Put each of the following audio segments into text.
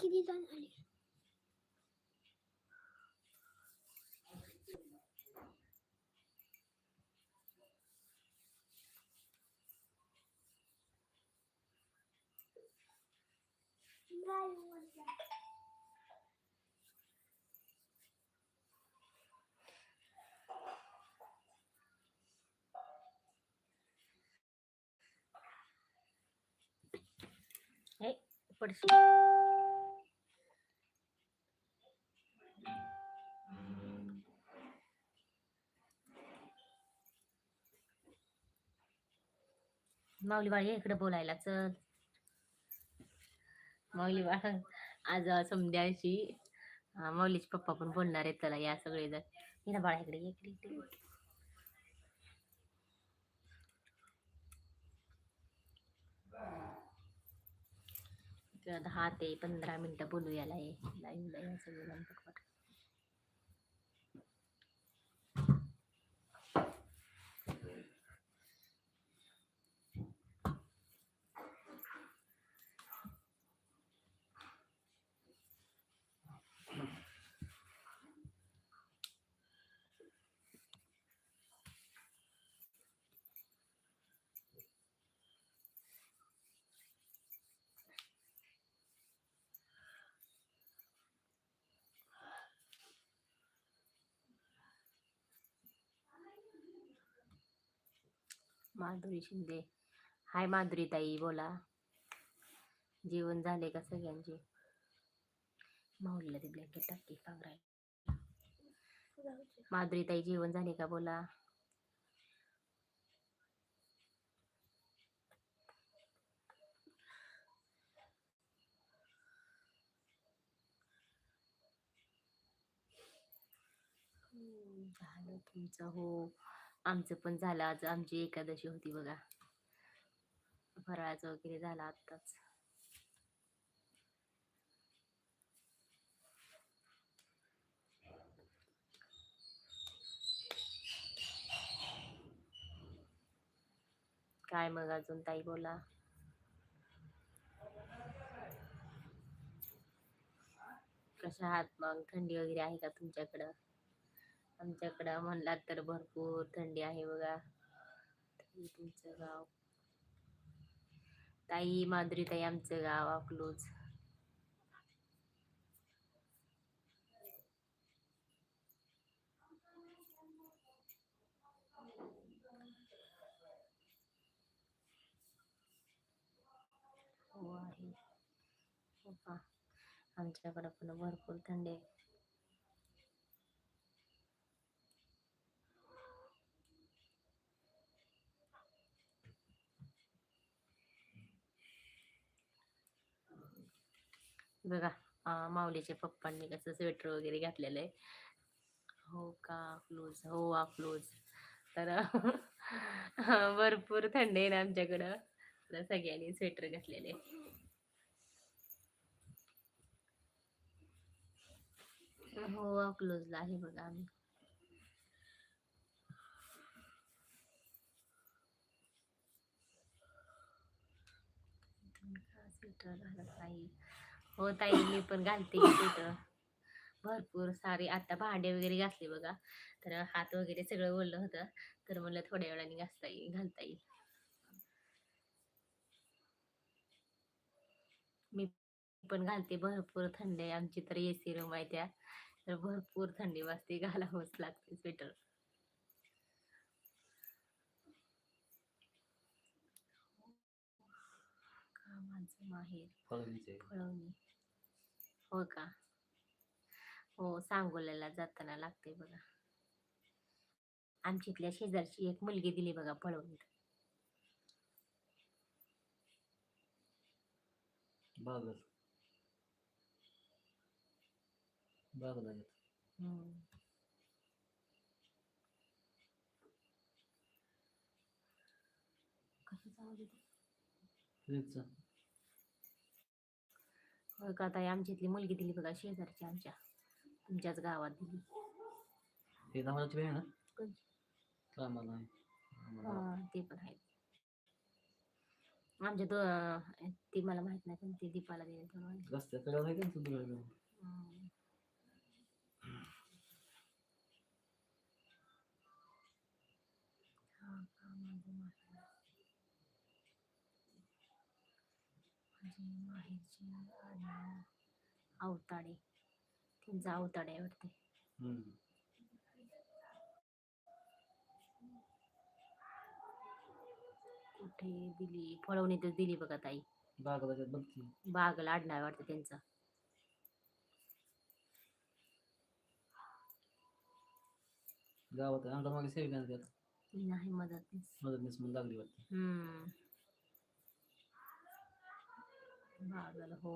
किती जण आले पडशील माऊली बाळी इकडे बोलायला चल. माऊली बाळ आज संध्याशी माऊलीचे पप्पा पण बोलणार आहेत त्याला या सगळे जर ये बाळा इकडे इकडे. किंवा दहा ते पंधरा मिनटं बोलू याला ये लाईव्ह या सगळे पटपट माधुरी शिंदे. हाय माधुरी ताई बोला. जेवण झाले का सगळ्यांचे? माऊलीला ते ब्लँकेट टाकी पांघराय माधुरी ताई जेवण झाले का? बोला. झालं तुमचं हो. आमचं पण झालं. आज आमची एकादशी होती बघा. फराळाचं वगैरे झालं आत्ताच. काय मग अजून ताई बोला. कशा आहात मग? थंडी वगैरे आहे का तुमच्याकडं? आमच्याकडं म्हणलात तर भरपूर थंडी आहे बघा. तुमचं गाव. ताई माधुरी ताई आमचं गाव अकलूज हो आहे. हो आमच्याकडं पण भरपूर थंडी आहे. बघा माऊलीच्या पप्पांनी कसं स्वेटर वगैरे घातलेलं आहे हो का? क्लोज. हो अकलूज तर भरपूर थंडी आहे ना आमच्याकडं. तर सगळ्यांनी स्वेटर घातलेले. हो अकलूजला आहे बघा आम्ही. स्वेटर घालत नाही. हो ताई मी पण घालते स्वेटर भरपूर सारे आता भांडे वगैरे घासले बघा. तर हात वगैरे सगळं ओलं होतं. तर म्हणलं थोड्या वेळाने घासता येईल घालता येईल. मी पण घालते भरपूर थंडी. आहे आमची तर एसी रूम आहे त्या. तर भरपूर थंडी वाजते घालावंच लागते स्वेटर. कामाचं माहेर? फळवणी हो का? हो सांगोल्याला जाताना लागते बघा. आमच्या इथल्या शेजारची एक मुलगी दिली बघा पळवणीत बागल. बागल हम्म. कशाचा आवाज येतो? होय का ताई आमची इथली मुलगी दिली बघा शेजारची आमच्या तुमच्याच गावात दिली आहे ना कोणची? आम्हाला हा, ते पण आहेत आमच्या दो ती मला माहीत नाही पण ती दीपाला दिली रस्त्याकडे आहे का? हम्म. हा का माझं माहेर. माहेरची आणि अवताडे त्यांचा अवताडे हम्म. कुठे दिली? फळवणीतच दिली बघा ताई. बागलाच्यात बघ की बागला आडनाव वाटतं त्यांचं. गावात अंगणवाडी सेविका नाही मदतनीस मदतनीस म्हणून लागली वाटते. हम्म. बागल हो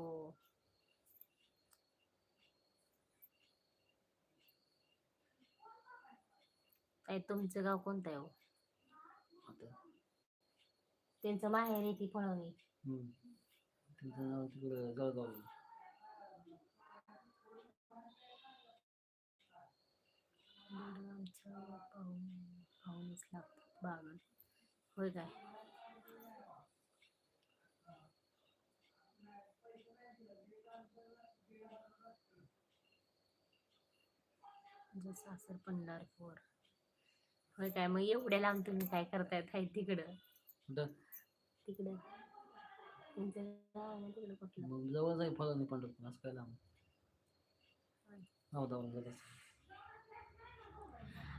काय तुमचं गाव कोणतं आहे हो? त्यांचं माहेर आहे ती फळवणी. त्यांचं नाव तिकडं जळगाव आमचं पाहून पाहूनच लागतं बागल. होय काय? तुझं सासर पंढरपूर. होय काय? मग एवढ्या लांब तुम्ही काय करताय ताई तिकडं. तिकडं. तुमचं गाव आहे ना तिकडं कुठलं? मग जवळच आहे फळवणी पंढरपूर असं काय लांब? हो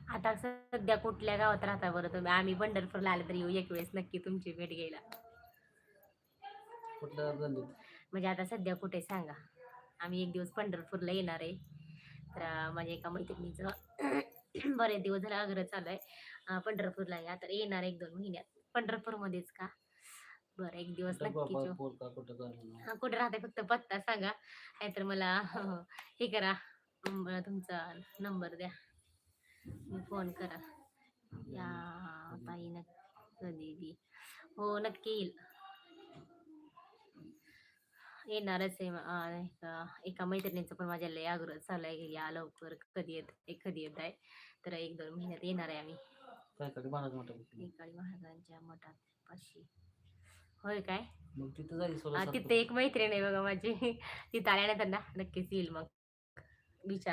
आता सध्या कुठल्या गावात राहता बरं तुम्ही? आम्ही पंढरपूरला आले तर येऊ एक वेळेस नक्की तुमची भेट घ्यायला. कुठल्या म्हणजे आता सध्या कुठे सांगा. आम्ही एक दिवस पंढरपूरला येणार आहे. तर माझ्या एका मैत्रिणीचं बरेच दिवस झाला आग्रह चालू आहे पंढरपूरला या तर येणार एक दोन महिन्यात. पंढरपूरमध्येच का? बरं एक दिवस नक्कीच कुठं हा राहते फक्त पत्ता सांगा. नाहीतर मला हे. करा तुमचा नंबर द्या. फोन करा. या ताई न कधी बी. हो नक्की येईल. येणारच आहे एका- मैत्रिणीचं पण माझ्या लय आग्रह चालू आहे. की या लवकर कधी येत आहे कधी येत आहे. तर एक दोन महिन्यात येणार आहे आम्ही. एकाळी महाराजांच्या मठात पाशी होय काय? मग तिथं एक मैत्रीण आहे बघा माझी. तिथं आल्यानंतर ना नक्कीच येईल मग. दिसते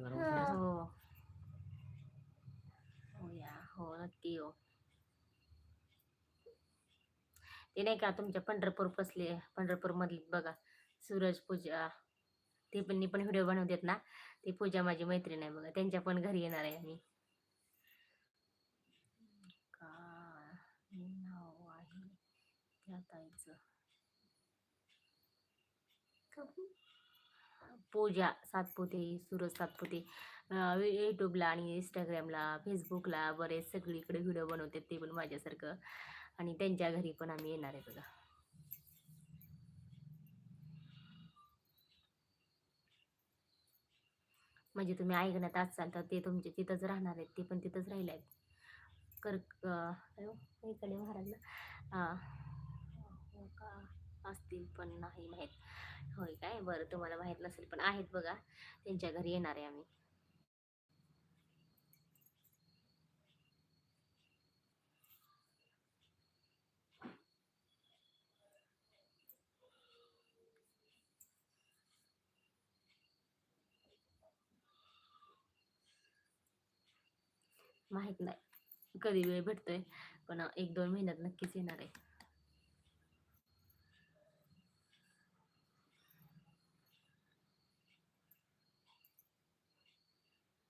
का काय हो. हो या. हो नक्की हो. ते नाही का तुमच्या पंढरपूर पसले पंढरपूरमधली बघा सूरज पूजा. ते पण मी पण व्हिडिओ बनवतात ना ती पूजा माझी मैत्रीण आहे बघा त्यांच्या पण घरी येणार आहे आम्ही. नाव आहे त्या ताईचं. पूजा सातपुते सूरज सातपुते. यूट्यूबला आणि इंस्टाग्रामला फेसबुकला बरेच सगळीकडे व्हिडिओ बनवतात ते पण माझ्यासारखं. आणि त्यांच्या घरी पण आम्ही येणार आहे बघा. म्हणजे तुम्ही ऐकण्यात असाल तर ते तुमचे तिथंच राहणार आहेत ते पण तिथंच राहिले आहेत. कर अं, इकडे महाराजला का असतील पण नाही माहीत. होय काय? बरं तुम्हाला माहीत नसेल पण आहेत बघा. त्यांच्या घरी येणार आहे आम्ही. माहीत नाही. कधी वेळ भेटतोय पण एक दोन महिन्यात नक्कीच येणार आहे.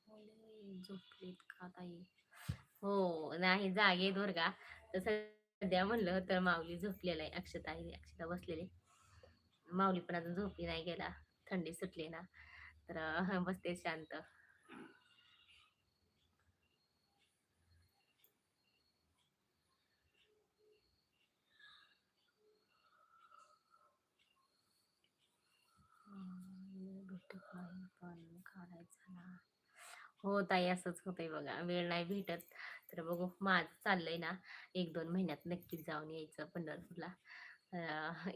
झोपलेत झोपलीत का ताई? हो नाही जागे का तसं सध्या म्हणलं तर माऊली झोपलेला आहे. अक्षता आहे अक्षता बसलेली माऊली पण अजून झोपली नाही गेला. थंडी सुटली ना. तर बसते शांत. नाही पण काढायचा ना. हो ताई असंच होतंय बघा. वेळ नाही भेटत. तर बघू माझं चाललंय ना. एक दोन महिन्यात नक्कीच जाऊन यायचं पंढरपूरला.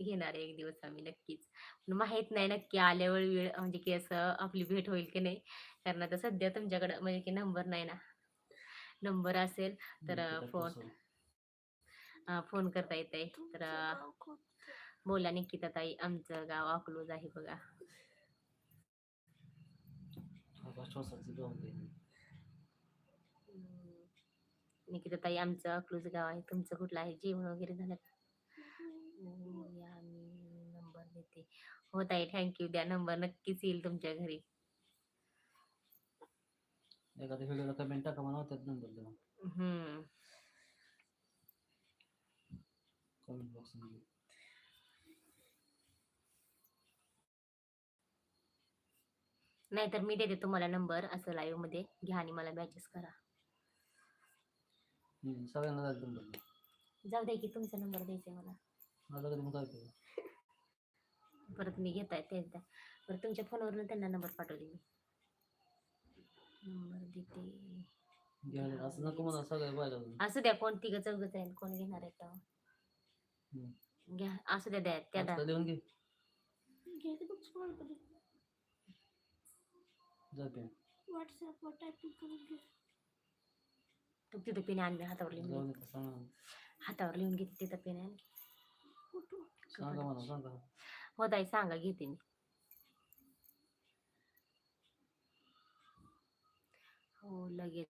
येणार आहे एक दिवस आम्ही नक्कीच. पण माहीत नाही नक्की आल्यावर वेळ म्हणजे की असं आपली भेट होईल की नाही. कारण आता सध्या तुमच्याकडे म्हणजे की नंबर नाही ना. नंबर असेल तर फोन फोन करता येते तर गाव कोणतं? बोला निकिता ताई आमचं गाव अकलूज आहे बघा. गाव आहे. हम्म. निकिता ताई आमचं अकलूज गाव आहे. तुमचं कुठलं आहे? जेवण वगैरे झालं मी नंबर देते. हो ताई थँक्यू द्या नंबर. नक्कीच येईल तुमच्या घरी. एखाद्या व्हिडिओला कमेंट टाका म्हणा त्यात नंबर हम्म. कमेंट बॉक्समध्ये. नाहीतर मी देते तुम्हाला नंबर असं लाईव्हमध्ये. घ्या आणि मला मॅचेस करा. हम्म, सगळ्यांना जायचं नंबर द्या. जाऊ दे की तुमचा नंबर द्यायचा मला. माझा कधी मग काय केलं परत मी घेताय तेच द्या. बरं तुमच्या फोनवरून त्यांना नंबर पाठवले मी. नंबर देते. घ्यायला असं नको म्हणा सगळ्या पाहिजे असू द्या कोण तिघ चौघच आहे कोण घेणार आहे तेव्हा. हम्म. घ्या असू द्या द्या त्या आता देऊन घे. करून. जाते WhatsApp वर typing करून घे. तू तिथं पेन आणले हातावर लिहून घे. हातावर लिहून घेते तिथं पेन आणखी कुठं? सांगा म्हणा सांगा. हो ताई सांगा घेते मी. हो लगेच.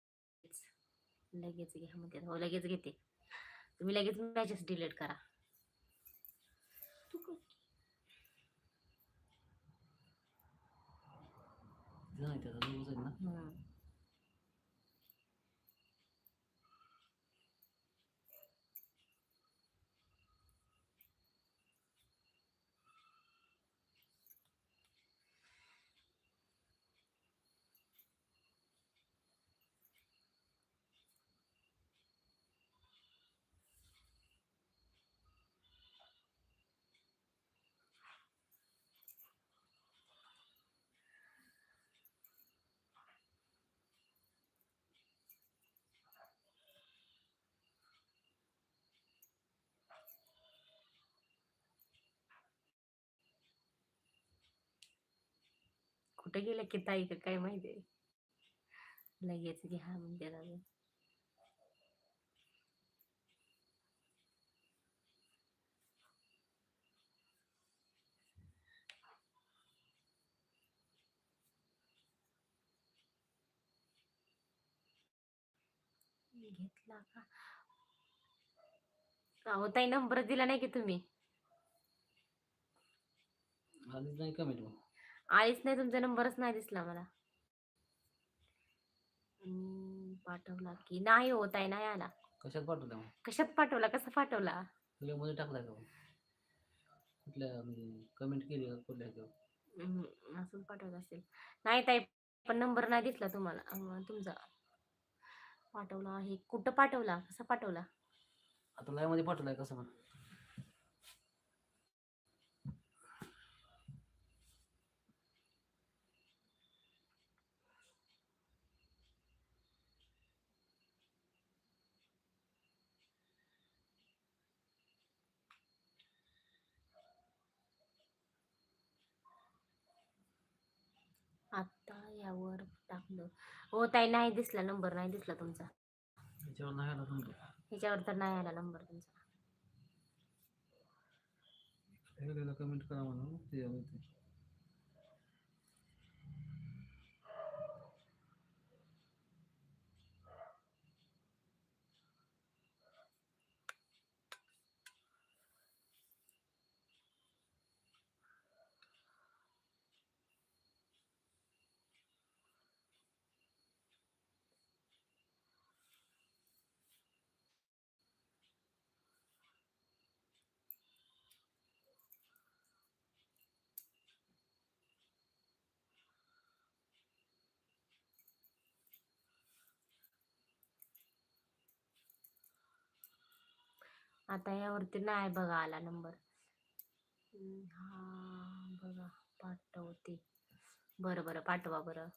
लगेच घ्या म्हणते. हो लगेच घेते. तुम्ही लगेच मॅचेस डिलीट करा. तू कर. 出ないとどなって、うん कुठे गेले की ताई का काय माहिती लगेच घ्या म्हणते दादा घेतला का? अहो ताई नंबर दिला नाही की तुम्ही. आलीच नाही कमेंट मग आलीच नाही तुमचा नंबरच नाही दिसला मला. पाठवला की नाही होत आहे नाही आला. कशात पाठवल्या मग? कशात पाठवला? कसा पाठवला? तुझ्यामध्ये टाकलाय का मग? कुठल्या कमेंट केली का कुठल्या ह्याच्यावर? हम्म, असं पाठवलं असेल. नाही ताई पण नंबर नाही दिसला तुम्हाला अं, तुमचा. पाठवला आहे. कुठं पाठवला? कसा पाठवला? आता लाईव्हमध्ये पाठवलाय कसं पण आता यावर टाकलं. हो ताई नाही दिसला नंबर नाही दिसला तुमचा. त्याच्यावर नाही आला नंबर ह्याच्यावर तर नाही आला नंबर तुमचा. कमेंट करा म्हणून आता यावरती नाही बघा आला नंबर. हा बघा पाठवते. बरं बरं पाठवा बरं.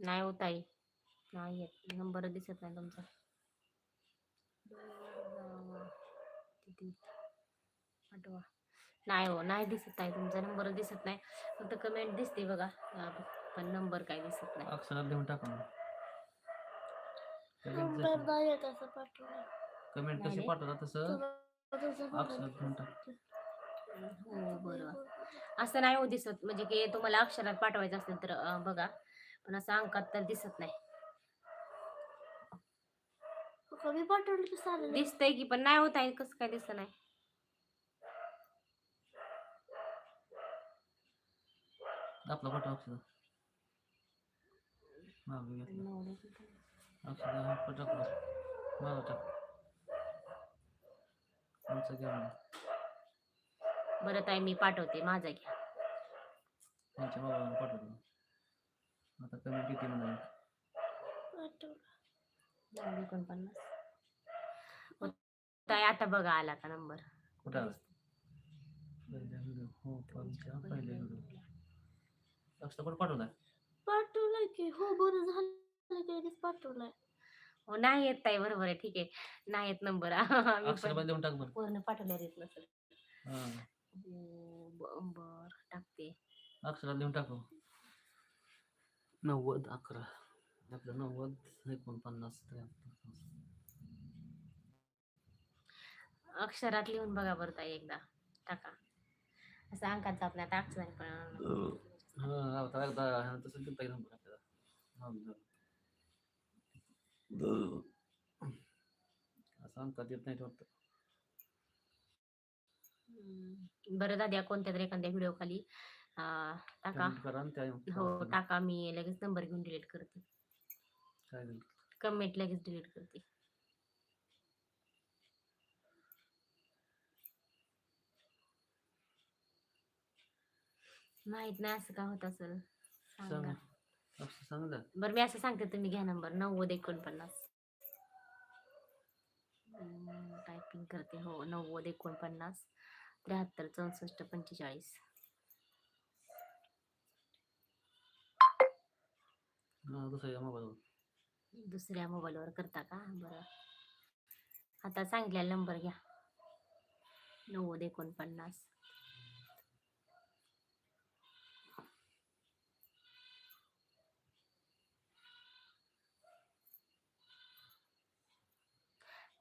नाही हो ताई नाही येत. नंबर दिसत नाही तुमचा? पाठवा. नाही हो नाही दिसत आहे. तुमचा नंबर दिसत नाही. फक्त कमेंट दिसते बघा. पण नंबर काय दिसत नाही. अक्षरात लिहून टाका नाही कमेंट नाही. रे. पाठवतात तसं अक्षरात लिहून टाक. हो बरोबर. असं नाही हो दिसत. म्हणजे की तुम्हाला अक्षरात पाठवायचं असेल तर बघा. पण असं अंकात तर दिसत नाही. दिसतंय की पण नाही होत आहे. कसं काय दिसत नाही. आपला पाठव अक्षर मागं घेतलं. टाक. आमचं घ्या. बरं ताई मी पाठवते. माझा घ्या. त्यांच्या मोबाईलवर पाठवतो. आता कमेंट किती म्हणा? पाठवलं नऊ एकोणपन्नास. ताई आता बघा आला का नंबर? कुठं आला? हो पंच्या अक्षर पण पाठवलाय की. हो बरं झालं की लगेच पाठवलंय. हो नाही येत ताई. बरोबर आहे. ठीक आहे. नाही येत नंबर. मी अक्षर पण पण देऊन टाक बरं. पूर्ण पाठवल्या येत नसेल हा. बर टाकते. अक्षरात लिहून टाकू. नव्वद अकरा. आपलं नव्वद एकोणपन्नास त्र्याहत्तर. अक्षरात लिहून बघा बरं ताई एकदा. टाका. असं अंकाचा आपल्या आता अक्षर पण. अंकात येत नाही वाटतं. बरं दाद्या कोणत्या तरी एखाद्या व्हिडिओ खाली. टाका. हो टाका. मी लगेच नंबर घेऊन डिलीट करते? कमेंट लगेच डिलीट करते. माहीत नाही असं का होत असेल? सांग. ना. बरं मी असं सांगते तुम्ही घ्या नंबर. नव्वद एकोणपन्नास. टायपिंग करते. हो नव्वद एकोणपन्नास त्र्याहत्तर चौसष्ट पंचेचाळीस. दुसऱ्या मोबाईलवर. दुसऱ्या मोबाईलवर करता का? बरं. आता सांगितलेला नंबर घ्या. नव्वद एकोणपन्नास.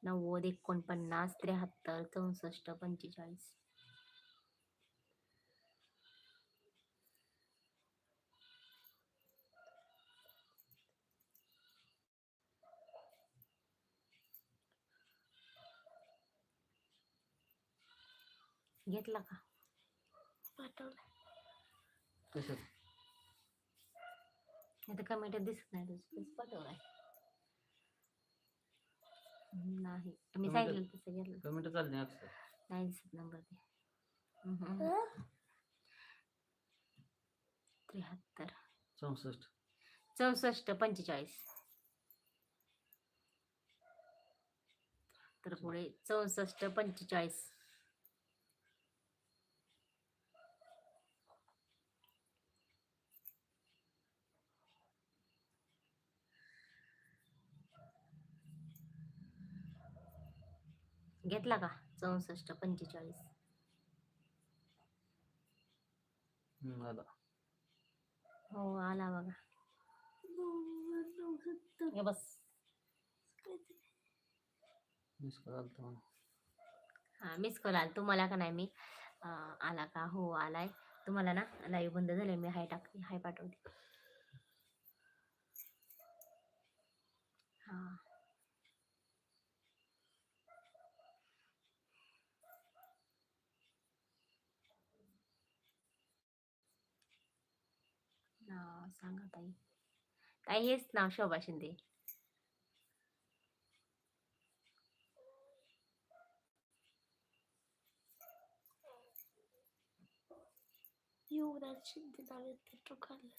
नव्वद एकोणपन्नास त्र्याहत्तर चौसष्ट पंचेचाळीस. घेतला का? पाठवलंय. कशात? आता कमेंट दिसत नाही तुझं. पाठवलाय. नाही मी सांगितलं तसं घेतलं. कमेंट चालली नाही अक्षर नाही दिसत नंबर ते? त्र्याहत्तर. चौसष्ट. चौसष्ट पंचेचाळीस. तर पुढे चौसष्ट पंचेचाळीस. घेतला का? चौसष्ट पंचेचाळीस. हो आला बघा. बस. हा मिस कॉल आला. तुम्हाला का नाही मी आला का? हो आलाय. तुम्हाला ना लाईव्ह बंद झाले मी हाय टाकते हाय पाठवते. हा नाव सांगा ताई. ताई हेच नाव शोभा शिंदे. युवराज शिंदे नाव येते तो खाल्लं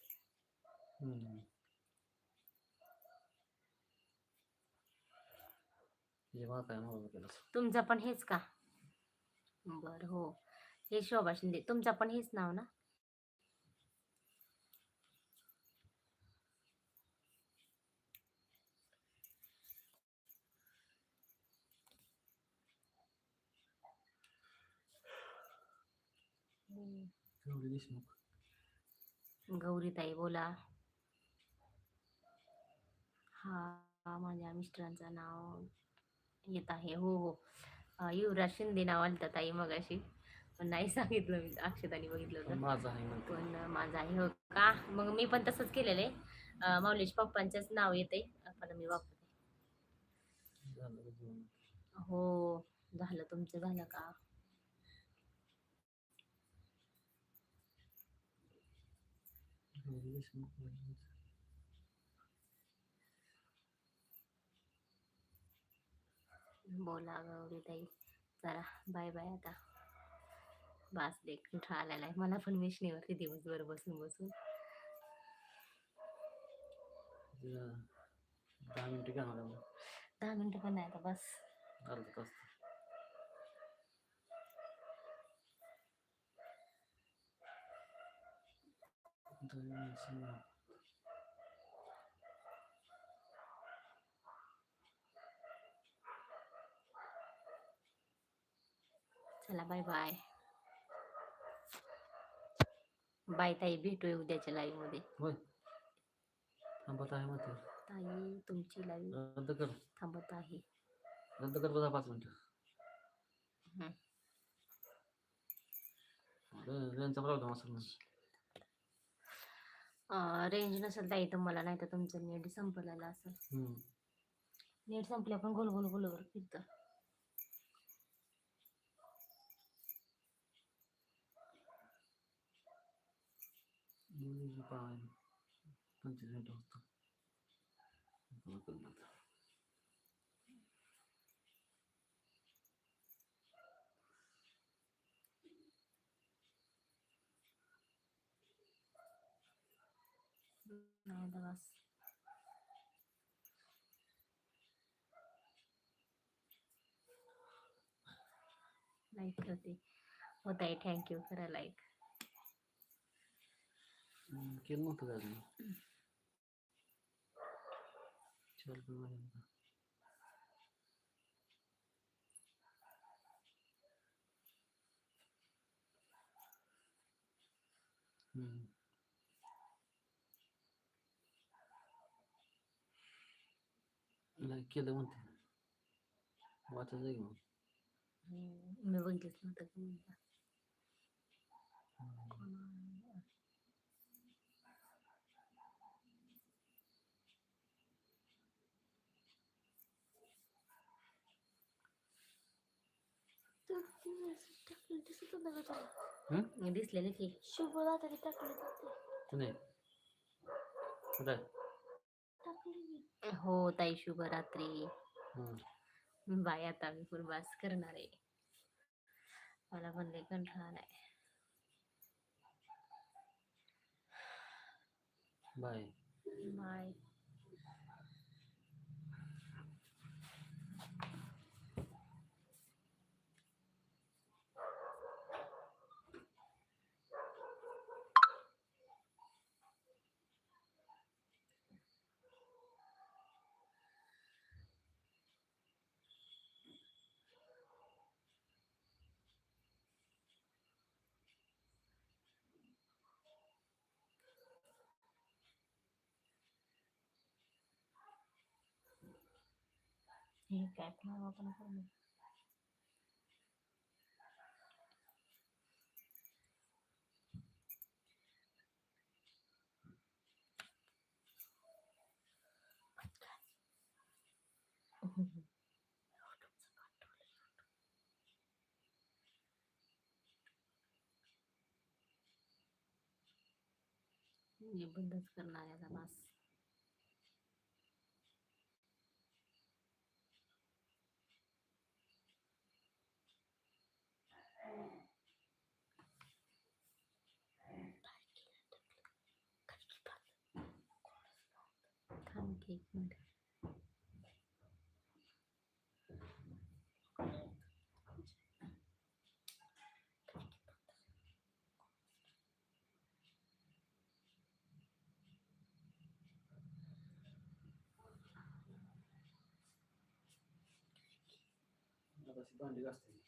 तुमचा पण हेच का? बर हो. हे शोभा शिंदे तुमचा पण हेच नाव ना? गौरी देशमुख गौरीताई बोला. हा माझ्या मिस्टरांचं नाव येत आहे. हो हो. युवराज शिंदे नाव आलं ताई मगाशी. पण नाही सांगितलं मी. अक्षताने बघितलं होतं. माझा आहे पण माझं आहे. हो का? मग मी पण तसंच केलेलं आहे. अं, माऊलीच्या पप्पांचंच नाव येते पण मी वापरते? हो झालं. तुमचं झालं का? गौरी बोला गौरीताई चला बाय बाय आता. बास दे कंटाळा आलेला आहे. मला पण मिशनीवरती दिवसभर बसून बसून. दहा मिनिटं मग. दहा मिनिटं पण नाही आता बस. अर्धा तास. चला बाय बाय बाय ताई भेटूया उद्याच्या लाईव्हमध्ये. थांबत आहे म्हणते. ताई तुमची लाईव्ह रद्द कर. थांबत आहे. रद्द कर बघा पाच मिनिटं. रेंजचा प्रॉब्लेम असेल रेंज नसेल ताई तुम्हाला नाही तर तुमचं नेट संपलेलं असेल. हम्म. नेट संपल्या पण गोल गोल गोलवर फिरतं. पंचवीस मिनिटं होतं. बघू करून आता. नाही तर बस लाईक करते हो ताई थँक्यू करा लाईक हम्म, केलं नव्हतं का अजून चल बघू आता. हम्म. लाईक केलं म्हणते. वाचत जाईल मग. मी बघितलंच नव्हतं का म्हणता. दिसलेलं की. शुभ रात्री टाकली मी हो ताई शुभरात्री. हम्म. बाय आता मी पण बास करणार आहे. मला पण लय कंटाळा आलाय बाय बाय हे काय पण आपण करू मी बंदच करणार आहे आता बस थांब की एक मिनिट आता अशी भांडी घासते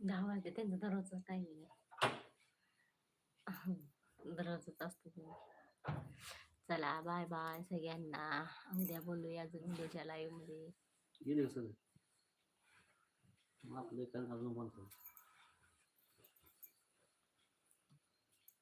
दहा वाजते त्यांचा दररोजचा टायमिंग आहे दररोजच असतो ते. चला बाय बाय सगळ्यांना. उद्या बोलूया अजून उद्याच्या लाईव्हमध्ये. गेले मग आपलं एखादं अजून म्हणतो